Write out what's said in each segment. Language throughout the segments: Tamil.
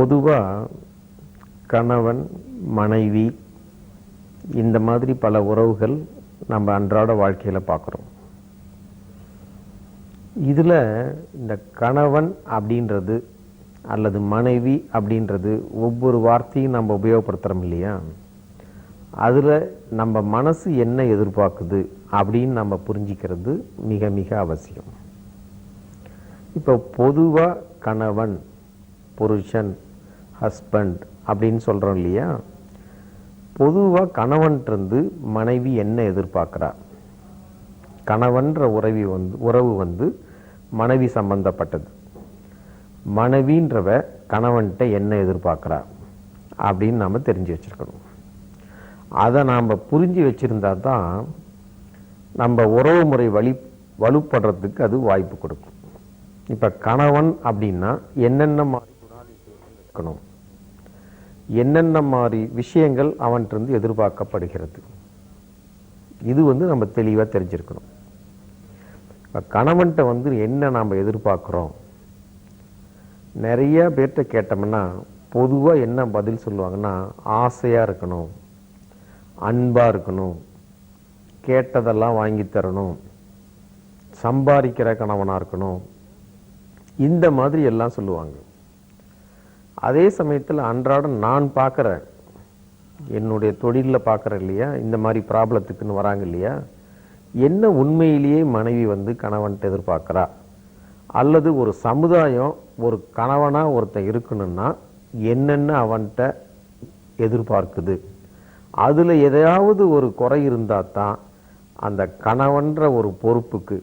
பொதுவாக கணவன் மனைவி இந்த மாதிரி பல உறவுகள் நம்ம அன்றாட வாழ்க்கையில் பார்க்குறோம் இதில் இந்த கணவன் அப்படின்றது அல்லது மனைவி அப்படின்றது ஒவ்வொரு வார்த்தையும் நம்ம உபயோகப்படுத்துகிறோம் இல்லையா? அதில் நம்ம மனசு என்ன எதிர்பார்க்குது அப்படின்னு நம்ம புரிஞ்சிக்கிறது மிக மிக அவசியம். இப்போ பொதுவாக கணவன் புருஷன் ஹஸ்பண்ட் அப்படின்னு சொல்கிறோம் இல்லையா? பொதுவாக கணவன்கிட்டருந்து மனைவி என்ன எதிர்பார்க்குறா? கணவன்ற உறவி வந்து உறவு வந்து மனைவி சம்பந்தப்பட்டது. மனைவின்றவ கணவன்கிட்ட என்ன எதிர்பார்க்குறா? அப்படின்னு நாம் தெரிஞ்சு வச்சுருக்கணும். அதை நாம் புரிஞ்சு வச்சுருந்தா தான் நம்ம உறவு முறை வழி வலுப்படுறதுக்கு அது வாய்ப்பு கொடுக்கும். இப்போ கணவன் அப்படின்னா என்னென்ன மாதிரி குணாதிசயங்கள் இருக்கணும்? என்னென்ன மாதிரி விஷயங்கள் அவன்கிட்டருந்து எதிர்பார்க்கப்படுகிறது? இது வந்து நம்ம தெளிவாக தெரிஞ்சிருக்கணும். இப்போ கணவன்கிட்ட வந்து என்ன நாம் எதிர்பார்க்குறோம்? நிறைய பேர்கிட்ட கேட்டோம்னா பொதுவாக என்ன பதில் சொல்லுவாங்கன்னா ஆசையாக இருக்கணும் அன்பாக இருக்கணும் கேட்டதெல்லாம் வாங்கி தரணும் சம்பாதிக்கிற கணவனாக இருக்கணும் இந்த மாதிரி எல்லாம் சொல்லுவாங்க. அதே சமயத்தில் அன்றாடம் நான் பார்க்குறேன் என்னுடைய தொழிலில் பார்க்குறேன் இல்லையா? இந்த மாதிரி ப்ராப்ளத்துக்குன்னு வராங்க இல்லையா? என்ன உண்மையிலேயே மனைவி வந்து கணவன்ட்டு எதிர்பார்க்குறா? அல்லது ஒரு சமுதாயம் ஒரு கணவனாக ஒருத்தன் இருக்கணும்னா என்னென்ன அவன்கிட்ட எதிர்பார்க்குது? அதில் எதையாவது ஒரு குறை இருந்தால் தான் அந்த கணவன்ற ஒரு பொறுப்புக்கு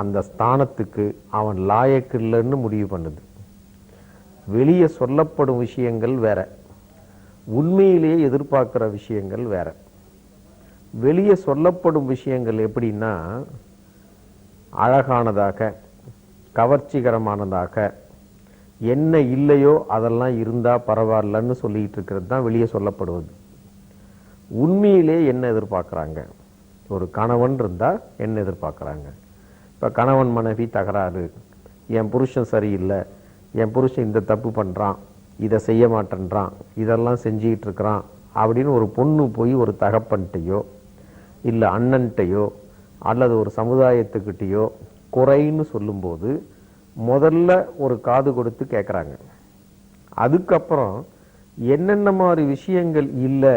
அந்த ஸ்தானத்துக்கு அவன் லாயக்கு இல்லைன்னு முடிவு பண்ணுது. வெளியே சொல்லப்படும் விஷயங்கள் வேற. உண்மையிலேயே எதிர்பார்க்குற விஷயங்கள் வேற. வெளியே சொல்லப்படும் விஷயங்கள் எப்படின்னா அழகானதாக கவர்ச்சிகரமானதாக என்ன இல்லையோ அதெல்லாம் இருந்தால் பரவாயில்லன்னு சொல்லிகிட்டு இருக்கிறது தான் வெளியே சொல்லப்படுவது. உண்மையிலே என்ன எதிர்பார்க்குறாங்க? ஒரு கணவன் இருந்தால் என்ன எதிர்பார்க்குறாங்க? இப்போ கணவன் மனைவி தகராறு என் புருஷன் சரியில்லை என் புருஷன் இந்த தப்பு பண்ணுறான் இதை செய்ய மாட்டேன்றான் இதெல்லாம் செஞ்சிக்கிட்டு இருக்கிறான் அப்படின்னு ஒரு பொண்ணு போய் ஒரு தகப்பன்ட்டையோ இல்லை அண்ணன்ட்டையோ அல்லது ஒரு சமுதாயத்துக்கிட்டேயோ குறைன்னு சொல்லும்போது முதல்ல ஒரு காது கொடுத்து கேட்குறாங்க அதுக்கப்புறம் என்னென்ன மாதிரி விஷயங்கள் இல்லை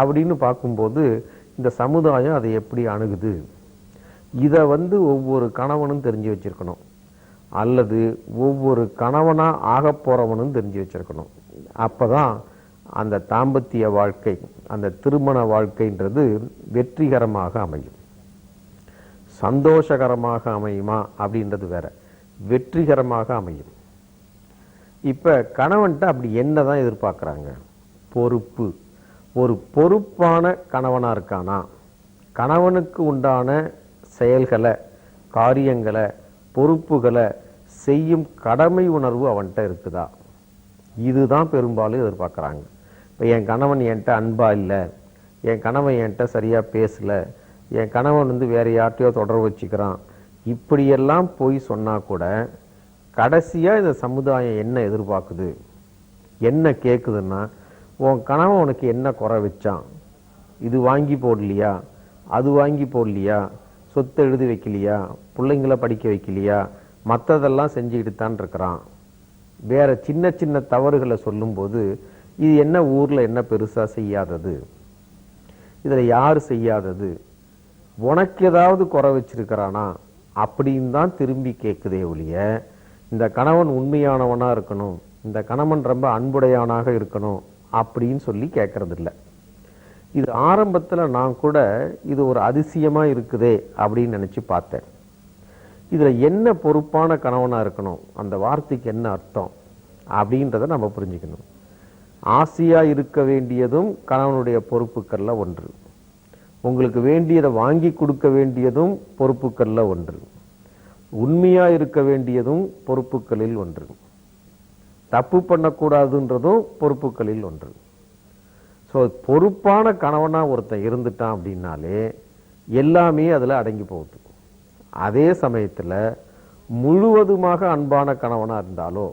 அப்படின்னு பார்க்கும்போது இந்த சமுதாயம் அதை எப்படி அணுகுது? இதை வந்து ஒவ்வொரு கணவனும் தெரிஞ்சு வச்சிருக்கணும். அல்லது ஒவ்வொரு கணவனாக ஆக போகிறவனும் தெரிஞ்சு வச்சிருக்கணும். அப்போ தான் அந்த தாம்பத்திய வாழ்க்கை அந்த திருமண வாழ்க்கைன்றது வெற்றிகரமாக அமையும். சந்தோஷகரமாக அமையுமா அப்படின்றது வேற. வெற்றிகரமாக அமையும். இப்போ கணவன்கிட்ட அப்படி என்ன தான் எதிர்பார்க்குறாங்க? பொறுப்பு. ஒரு பொறுப்பான கணவனாக இருக்கானா? கணவனுக்கு உண்டான செயல்களை காரியங்களை பொறுப்புகளை செய்யும் கடமை உணர்வு அவன்கிட்ட இருக்குதா? இதுதான் பெரும்பாலும் எதிர்பார்க்குறாங்க. இப்போ என் கணவன் என்கிட்ட அன்பாக இல்லை என் கணவன் என்கிட்ட சரியாக பேசலை என் கணவன் வந்து வேறு யார்ட்டையோ தொடர்பு வச்சுக்கிறான். இப்படியெல்லாம் போய் சொன்னால் கூட கடைசியாக இந்த சமுதாயம் என்ன எதிர்பார்க்குது? என்ன கேட்குதுன்னா உன் கணவன் உனக்கு என்ன குறை வச்சான்? இது வாங்கி போடலையா? அது வாங்கி போடலையா? சொத்து எழுதி வைக்கலையா? பிள்ளைங்கள படிக்க வைக்கலையா? மற்றதெல்லாம் செஞ்சுக்கிட்டு தான் இருக்கிறான். வேறு சின்ன சின்ன தவறுகளை சொல்லும்போது இது என்ன ஊரில் என்ன பெருசாக செய்யாதது? இதில் யார் செய்யாதது? உனக்கு ஏதாவது குறை வச்சிருக்கிறானா? அப்படின்னு தான் திரும்பி கேட்குதே ஒழிய இந்த கணவன் உண்மையானவனாக இருக்கணும் இந்த கணவன் ரொம்ப அன்புடையவனாக இருக்கணும் அப்படின்னு சொல்லி கேட்கறது இது ஆரம்பத்தில் நான் கூட இது ஒரு அதிசயமாக இருக்குதே அப்படின்னு நினச்சி பார்த்தேன். இதில் என்ன பொறுப்பான கணவனாக இருக்கணும்? அந்த வார்த்தைக்கு என்ன அர்த்தம்? அப்படின்றத நம்ம புரிஞ்சுக்கணும். ஆசையாக இருக்க வேண்டியதும் கணவனுடைய பொறுப்புக்களில் ஒன்று. உங்களுக்கு வேண்டியதை வாங்கி கொடுக்க வேண்டியதும் பொறுப்புக்களில் ஒன்று. உண்மையாக இருக்க வேண்டியதும் பொறுப்புகளில் ஒன்று. தப்பு பண்ணக்கூடாதுன்றதும் பொறுப்புகளில் ஒன்று. ஸோ பொறுப்பான கணவனாக ஒருத்தன் இருந்துட்டான் அப்படின்னாலே எல்லாமே அதில் அடங்கி போகுது. அதே சமயத்தில் முழுவதுமாக அன்பான கணவனாக இருந்தாலோ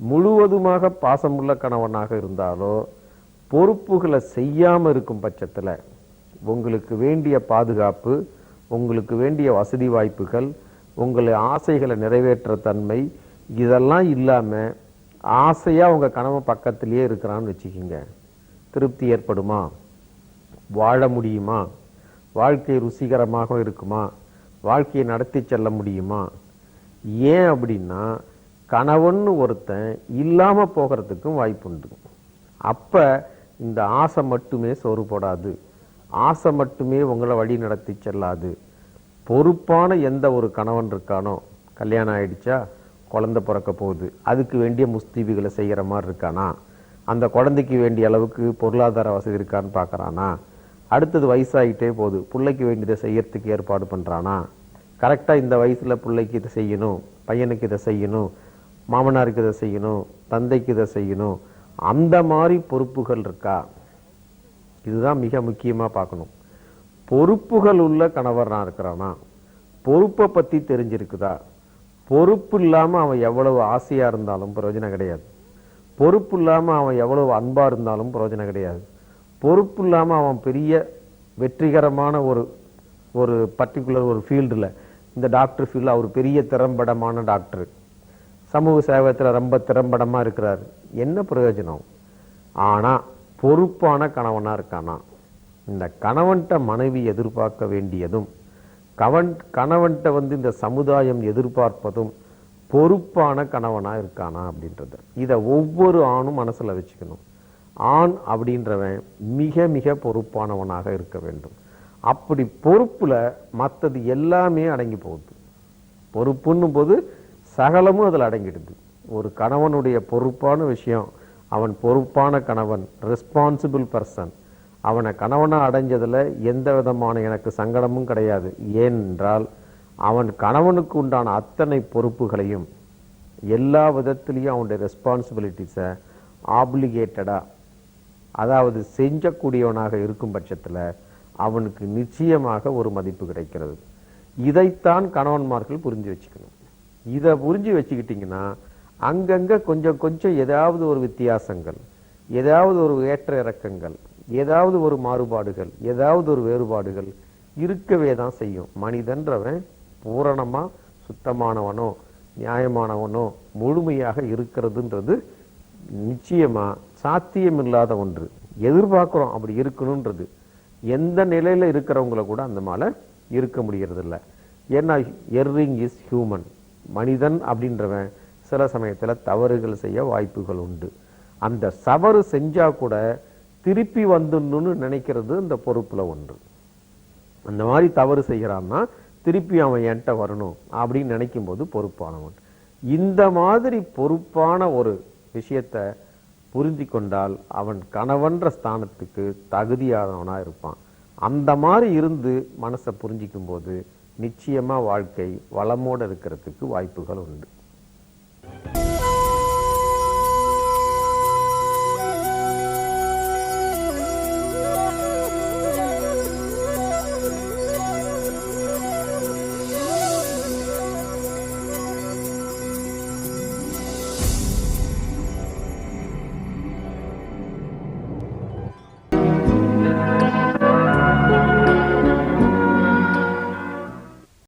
முழுவதுமாக பாசமுள்ள கணவனாக இருந்தாலோ பொறுப்புகளை செய்யாமல் இருக்கும் பட்சத்தில் உங்களுக்கு வேண்டிய பாதுகாப்பு உங்களுக்கு வேண்டிய வசதி வாய்ப்புகள் உங்களை ஆசைகளை நிறைவேற்ற தன்மை இதெல்லாம் இல்லாமல் ஆசையாக உங்கள் கணவன் பக்கத்திலேயே இருக்கிறான்னு வச்சுக்கிங்க. திருப்தி ஏற்படுமா? வாழ முடியுமா? வாழ்க்கை ருசிகரமாக இருக்குமா? வாழ்க்கையை நடத்தி செல்ல முடியுமா? ஏன் அப்படின்னா கணவன் ஒருத்தன் இல்லாமல் போகிறதுக்கும் வாய்ப்புண்டு. அப்போ இந்த ஆசை மட்டுமே சோறு போடாது ஆசை மட்டுமே உங்களை வழி நடத்தி செல்லாது. பொறுப்பான எந்த ஒரு கணவன் இருக்கானோ கல்யாணம் ஆயிடுச்சா குழந்தை பிறக்க போகுது அதுக்கு வேண்டிய முஸ்தீபிகளை செய்கிற மாதிரி இருக்கானா? அந்த குழந்தைக்கு வேண்டிய அளவுக்கு பொருளாதார வசதி இருக்கான்னு பார்க்கறானா? அடுத்தது வயசாகிட்டே போகுது. பிள்ளைக்கு வேண்டியதை செய்யறதுக்கு ஏற்பாடு பண்ணுறானா கரெக்டாக இந்த வயசில் பிள்ளைக்கு இதை செய்யணும் பையனுக்கு இதை செய்யணும் மாமனாருக்கு இதை செய்யணும் தந்தைக்கு இதை செய்யணும். அந்த மாதிரி பொறுப்புகள் இருக்கா? இதுதான் மிக முக்கியமாக பார்க்கணும். பொறுப்புகள் உள்ள கணவனா இருக்கிறானா? பொறுப்பை பற்றி தெரிஞ்சிருக்குதா? பொறுப்பு இல்லாமல் அவன் எவ்வளவு ஆசையாக இருந்தாலும் பிரயோஜனம் கிடையாது. பொறுப்பு இல்லாமல் அவன் எவ்வளவு அன்பாக இருந்தாலும் பிரயோஜனம் கிடையாது. பொறுப்பு இல்லாமல் அவன் பெரிய வெற்றிகரமான ஒரு ஒரு பர்டிகுலர் ஒரு ஃபீல்டில் இந்த டாக்டர் ஃபீல்டில் அவர் பெரிய திறம்படமான டாக்டர் சமூக சேவகத்தில் ரொம்ப திறம்படமாக இருக்கிறார். என்ன பிரயோஜனம்? ஆனால் பொறுப்பான கணவனாக இருக்கானா? இந்த கணவன்கிட்ட மனைவி எதிர்பார்க்க வேண்டியதும் கவன் கணவன்கிட்ட வந்து இந்த சமுதாயம் எதிர்பார்ப்பதும் பொறுப்பான கணவனாக இருக்கானா அப்படின்றத. இதை ஒவ்வொரு ஆணும் மனசில் வச்சுக்கணும். ஆண் அப்படின்றவன் மிக மிக பொறுப்பானவனாக இருக்க வேண்டும். அப்படி பொறுப்பில் மற்றது எல்லாமே அடங்கி போகுது. பொறுப்புன்னும் போது சகலமும் அதில் அடங்கிடுது. ஒரு கணவனுடைய பொறுப்பான விஷயம் அவன் பொறுப்பான கணவன் ரெஸ்பான்சிபிள் பர்சன் அவனை கணவனாக அடைஞ்சதில் எந்த விதமான எனக்கு சங்கடமும் கிடையாது. ஏனென்றால் அவன் கணவனுக்கு உண்டான அத்தனை பொறுப்புகளையும் எல்லா விதத்திலையும் அவனுடைய ரெஸ்பான்சிபிலிட்டிஸை ஆப்ளிகேட்டடாக அதாவது செஞ்சக்கூடியவனாக இருக்கும் பட்சத்தில் அவனுக்கு நிச்சயமாக ஒரு மதிப்பு கிடைக்கிறது. இதைத்தான் கணவன்மார்கள் புரிஞ்சு வச்சுக்கணும். இதை புரிஞ்சு வச்சுக்கிட்டிங்கன்னா அங்கங்கே கொஞ்சம் கொஞ்சம் ஏதாவது ஒரு வித்தியாசங்கள் ஏதாவது ஒரு ஏற்ற இறக்கங்கள் ஏதாவது ஒரு மாறுபாடுகள் ஏதாவது ஒரு வேறுபாடுகள் இருக்கவே தான் செய்யும். மனிதன்றவன் பூரணமா சுத்தமானவனோ நியாயமானவனோ முழுமையாக இருக்கிறதுன்றது நிச்சயமா சாத்தியமில்லாத ஒன்று. எதிர்பார்க்கிறோம் அப்படி இருக்கணும்ன்றது எந்த நிலையில இருக்கிறவங்கள கூட அந்த மேலே இருக்க முடியறது இல்ல ஏன்னா எர்ரிங் இஸ் ஹியூமன் மனிதன் அப்படின்றவன் சில சமயத்துல தவறுகள் செய்ய வாய்ப்புகள் உண்டு. அந்த தவறு செஞ்சா கூட திருப்பி வந்துடணும்னு நினைக்கிறது இந்த பொறுப்புல ஒன்று. அந்த மாதிரி தவறு செய்கிறான்னா திருப்பி அவன் என்கிட்ட வரணும் அப்படின்னு நினைக்கும் போது பொறுப்பானவன். இந்த மாதிரி பொறுப்பான ஒரு விஷயத்தை புரிந்து கொண்டால் அவன் கணவன்ற ஸ்தானத்துக்கு தகுதியானவனாக இருப்பான். அந்த மாதிரி இருந்து மனசை புரிஞ்சிக்கும் போது நிச்சயமாக வாழ்க்கை வளமோடு இருக்கிறதுக்கு வாய்ப்புகள் உண்டு.